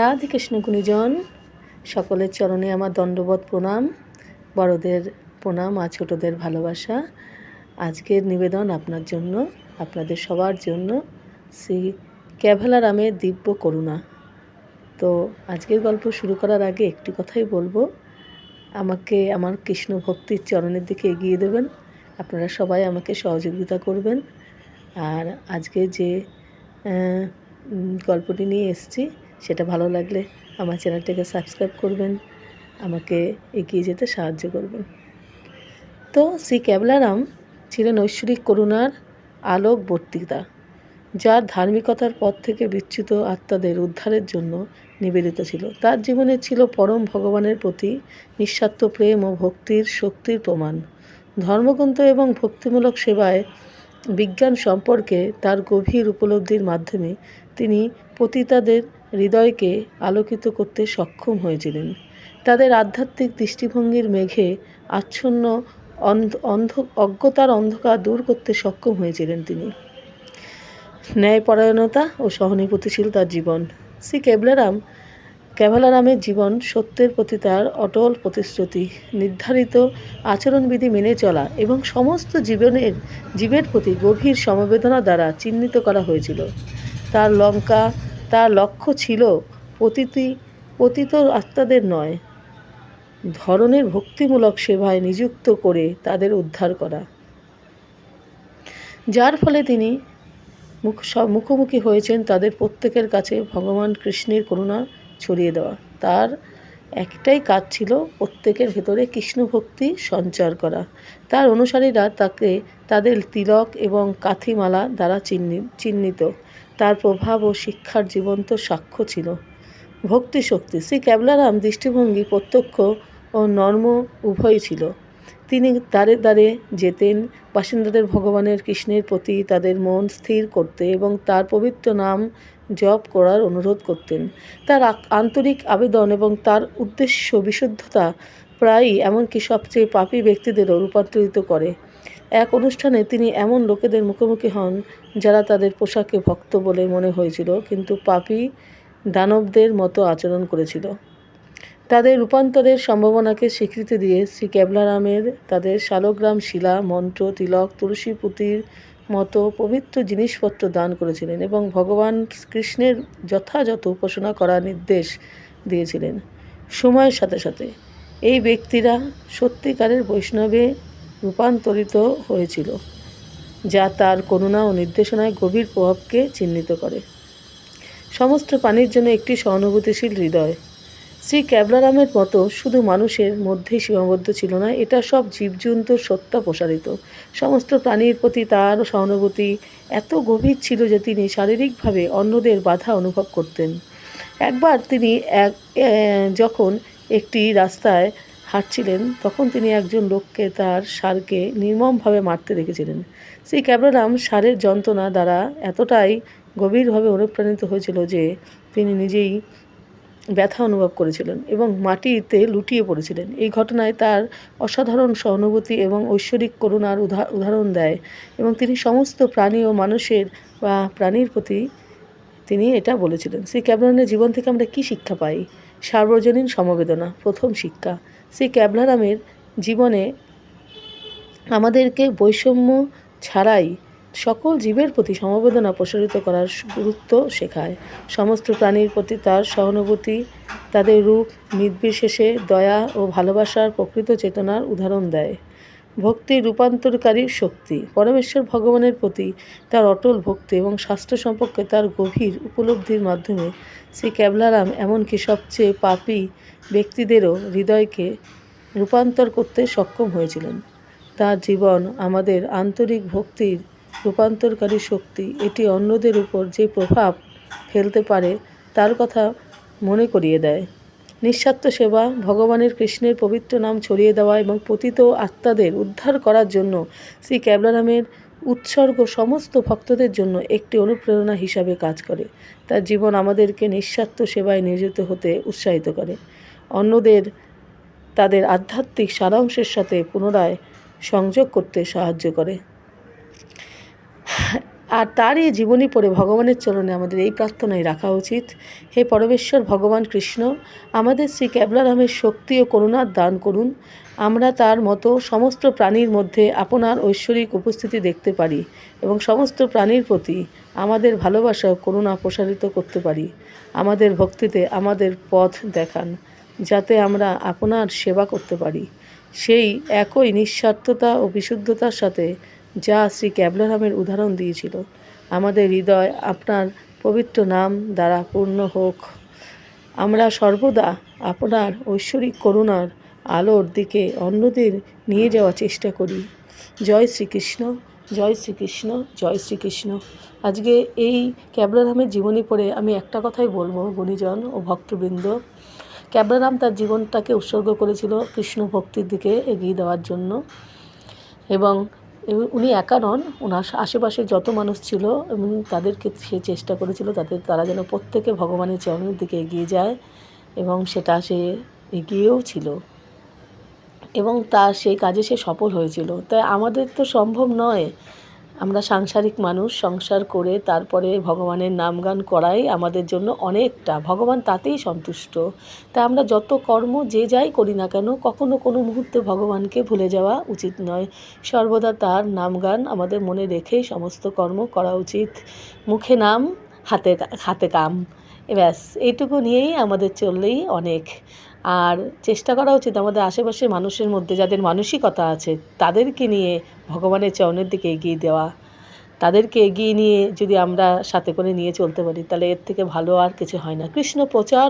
রাধে কৃষ্ণ গুণীজন, সকলের চরণে আমার দণ্ডবত প্রণাম, বড়দের প্রণাম আর ছোটদের ভালোবাসা। আজকের নিবেদন আপনার জন্য, আপনাদের সবার জন্য শ্রী ক্যাভেলারামের দিব্য করুণা। তো আজকের গল্প শুরু করার আগে একটি কথাই বলব, আমাকে আমার কৃষ্ণ ভক্তির চরণের দিকে এগিয়ে দেবেন, আপনারা সবাই আমাকে সহযোগিতা করবেন। আর আজকে যে গল্পটি নিয়ে এসেছি সেটা ভালো লাগলে আমার চ্যানেলটাকে সাবস্ক্রাইব করবেন, আমাকে এগিয়ে যেতে সাহায্য করবেন। তো শ্রী ক্যাবলারাম ছিলেন ঐশ্বরিক করুণার আলোক বর্তিতা, যার ধার্মিকতার পথ থেকে বিচ্যুত আত্মাদের উদ্ধারের জন্য নিবেদিত ছিল। তার জীবনে ছিল পরম ভগবানের প্রতি নিঃস্বার্থ প্রেম ও ভক্তির শক্তির প্রমাণ। ধর্মগ্রন্থ এবং ভক্তিমূলক সেবায় বিজ্ঞান সম্পর্কে তার গভীর উপলব্ধির মাধ্যমে তিনি পতিতাদের হৃদয়কে আলোকিত করতে সক্ষম হয়েছিলেন। তাদের আধ্যাত্মিক দৃষ্টিভঙ্গির মেঘে আচ্ছন্ন অন্ধ অন্ধ অজ্ঞতার অন্ধকার দূর করতে সক্ষম হয়েছিলেন তিনি। ন্যায়পরায়ণতা ও সহানুভূতিশীল তার জীবন। শ্রী কেবলারাম ক্যাভালারামের জীবন সত্যের প্রতি তার অটল প্রতিশ্রুতি, নির্ধারিত আচরণবিধি মেনে চলা এবং সমস্ত জীবনের জীবের প্রতি গভীর সমবেদনা দ্বারা চিহ্নিত করা হয়েছিল। তার লঙ্কা তার লক্ষ্য ছিল পতিতি পতিত আত্মাদের নয়। ধরনের ভক্তিমূলক সেবায় নিযুক্ত করে তাদের উদ্ধার করা। যার ফলে তিনি মুখ, সব মুখোমুখি হয়েছেন তাদের প্রত্যেকের কাছে ভগবান কৃষ্ণের করুণা ছড়িয়ে দেওয়া। তার একটাই কাজ ছিল প্রত্যেকের ভেতরে কৃষ্ণ ভক্তি সঞ্চার করা। তার অনুসারীরা তাকে তাদের তিলক এবং কাথিমালা দ্বারা চিহ্নিত। তার প্রভাব ও শিক্ষার জীবন্ত সাক্ষ্য ছিল। ভক্তি শক্তি। শ্রী ক্যাবলারাম দৃষ্টিভঙ্গি প্রত্যক্ষ ও নর্ম উভয়ই ছিল। তিনি দ্বারে দ্বারে যেতেন, বাসিন্দাদের ভগবানের কৃষ্ণের প্রতি তাদের মন স্থির করতে এবং তার পবিত্র নাম জপ করার অনুরোধ করতেন। তার আন্তরিক আবেদন এবং তার উদ্দেশ্য বিশুদ্ধতা প্রায়ই এমনকি সবচেয়ে পাপী ব্যক্তিদেরও রূপান্তরিত করে। এক অনুষ্ঠানে তিনি এমন লোকেদের মুখোমুখি হন যারা তাদের পোশাকে ভক্ত বলে মনে হয়েছিল কিন্তু পাপী দানবদের মতো আচরণ করেছিল। তাদের রূপান্তরের সম্ভাবনাকে স্বীকৃতি দিয়ে শ্রী ক্যাবলারামের তাদের শালগ্রাম শিলা, মন্ত্র, তিলক, তুলসী পুঁতির মতো পবিত্র জিনিসপত্র দান করেছিলেন এবং ভগবান কৃষ্ণের যথাযথ উপাসনা করার নির্দেশ দিয়েছিলেন। সময়ের সাথে সাথে এই ব্যক্তিরা সত্যিকারের বৈষ্ণবে রূপান্তরিত হয়েছিল, যা তার করুণা ও নির্দেশনায় গভীর প্রভাবকে চিহ্নিত করে। সমস্ত প্রাণীর জন্য একটি সহানুভূতিশীল হৃদয় শ্রী ক্যাবলারামের মতো শুধু মানুষের মধ্যেই সীমাবদ্ধ ছিল না, এটা সব জীবজন্তুর সত্তা প্রসারিত। সমস্ত প্রাণীর প্রতি তার সহানুভূতি এত গভীর ছিল যে তিনি শারীরিকভাবে অন্যদের বাধা অনুভব করতেন। একবার তিনি এক যখন একটি রাস্তায় হাঁটছিলেন, তখন তিনি একজন লোককে তার সারকে নির্মমভাবে মারতে দেখেছিলেন। শ্রী ক্যাবলারাম সারের যন্ত্রণা দ্বারা এতটাই গভীরভাবে অনুপ্রাণিত হয়েছিল যে তিনি নিজেই ব্যথা অনুভব করেছিলেন এবং মাটিতে লুটিয়ে পড়েছিলেন। এই ঘটনায় তার অসাধারণ সহানুভূতি এবং ঐশ্বরিক করুণার উদা- উদাহরণ দেয় এবং তিনি সমস্ত প্রাণী ও মানুষের বা প্রাণীর প্রতি তিনি এটা বলেছিলেন। শ্রী ক্যাবলারামের জীবন থেকে আমরা কী শিক্ষা পাই? সার্বজনীন সমবেদনা, প্রথম শিক্ষা। শ্রী ক্যাবলারামের জীবনে আমাদেরকে বৈষম্য ছাড়াই সকল জীবের প্রতি সমবেদনা প্রসারিত করার গুরুত্ব শেখায়। সমস্ত প্রাণীর প্রতি তার সহানুভূতি, তাদের রূপ, নির্বিশেষে দয়া ও ভালোবাসার প্রকৃত চেতনার উদাহরণ দেয়। ভক্তি রূপান্তরকারী শক্তি। পরমেশ্বর ভগবানের প্রতি তার অটল ভক্তি এবং স্বাস্থ্য সম্পর্কে তার গভীর উপলব্ধির মাধ্যমে শ্রী ক্যাবলারাম এমনকি সবচেয়ে পাপী ব্যক্তিদেরও হৃদয়কে রূপান্তর করতে সক্ষম হয়েছিলেন। তার জীবন আমাদের আন্তরিক ভক্তির রূপান্তরকারী শক্তি এটি অন্যদের উপর যে প্রভাব ফেলতে পারে, তার কথা মনে করিয়ে দেয়। নিঃস্বার্থ সেবা, ভগবানের কৃষ্ণের পবিত্র নাম ছড়িয়ে দেওয়া এবং পতিত আত্মাদের উদ্ধার করার জন্য শ্রী ক্যাবলারামের উৎসর্গ সমস্ত ভক্তদের জন্য একটি অনুপ্রেরণা হিসাবে কাজ করে। তার জীবন আমাদেরকে নিঃস্বার্থ সেবায় নিয়োজিত হতে উৎসাহিত করে। অন্যদের, তাদের আধ্যাত্মিক সারাংশের সাথে পুনরায় সংযোগ করতে সাহায্য করে। আর তারই জীবনী পড়ে ভগবানের চরণে আমাদের এই প্রার্থনাই রাখা উচিত। হে পরমেশ্বর, ভগবান কৃষ্ণ, আমাদের শ্রী ক্যাবলারামের শক্তি ও করুণার দান করুন। আমরা তার মতো সমস্ত প্রাণীর মধ্যে আপনার ঐশ্বরিক উপস্থিতি দেখতে পারি এবং সমস্ত প্রাণীর প্রতি আমাদের ভালোবাসা ও করুণা প্রসারিত করতে পারি। আমাদের ভক্তিতে আমাদের পথ দেখান, যাতে আমরা আপনার সেবা করতে পারি। সেই একই নিঃস্বার্থতা ও বিশুদ্ধতার সাথে যা শ্রী ক্যাবলারামের উদাহরণ দিয়েছিল। আমাদের হৃদয় আপনার পবিত্র নাম দ্বারা পূর্ণ হোক। আমরা সর্বদা আপনার ঐশ্বরিক করুণার আলোর দিকে অন্যদের নিয়ে যাওয়ার চেষ্টা করি। জয় শ্রীকৃষ্ণ জয় শ্রীকৃষ্ণ জয় শ্রীকৃষ্ণ। আজকে এই ক্যাবলারামের জীবনী পড়ে আমি একটা কথাই বলব, গুণীজন ও ভক্তবৃন্দ। ক্যাবলারাম তার জীবনটাকে উৎসর্গ করেছিল কৃষ্ণ ভক্তির দিকে এগিয়ে দেওয়ার জন্য এবং উনি একা নন ওনার আশেপাশে যত মানুষ ছিল এবং তাদেরকে সে চেষ্টা করেছিল, তাদের তারা যেন প্রত্যেকে ভগবানের চরণের দিকে এগিয়ে যায় এবং সেটা সে এগিয়েও ছিল। এবং তা সেই কাজে সে সফল হয়েছিল। তাই আমাদের তো সম্ভব নয় আমরা সাংসারিক মানুষ, সংসার করে তারপরে ভগবানের নামগান করাই আমাদের জন্য অনেকটা। ভগবান তাতেই সন্তুষ্ট। তা আমরা যত কর্ম যে যাই করি না কেন, কখনো কোনো মুহূর্তে ভগবানকে ভুলে যাওয়া উচিত নয়। সর্বদা তার নামগান আমাদের মনে রেখেই সমস্ত কর্ম করা উচিত। মুখে নাম, হাতে হাতে কাম। ব্যাস, এইটুকু নিয়েই আমাদের চললেই অনেক। আর চেষ্টা করা উচিত আমাদের আশেপাশের মানুষের মধ্যে, যাদের মানসিকতা আছে, তাদেরকে নিয়ে ভগবানের চরণের দিকে এগিয়ে দেওয়া। তাদেরকে এগিয়ে নিয়ে যদি আমরা সাথে করে নিয়ে চলতে পারি, তাহলে এর থেকে ভালো আর কিছু হয় না। কৃষ্ণ প্রচার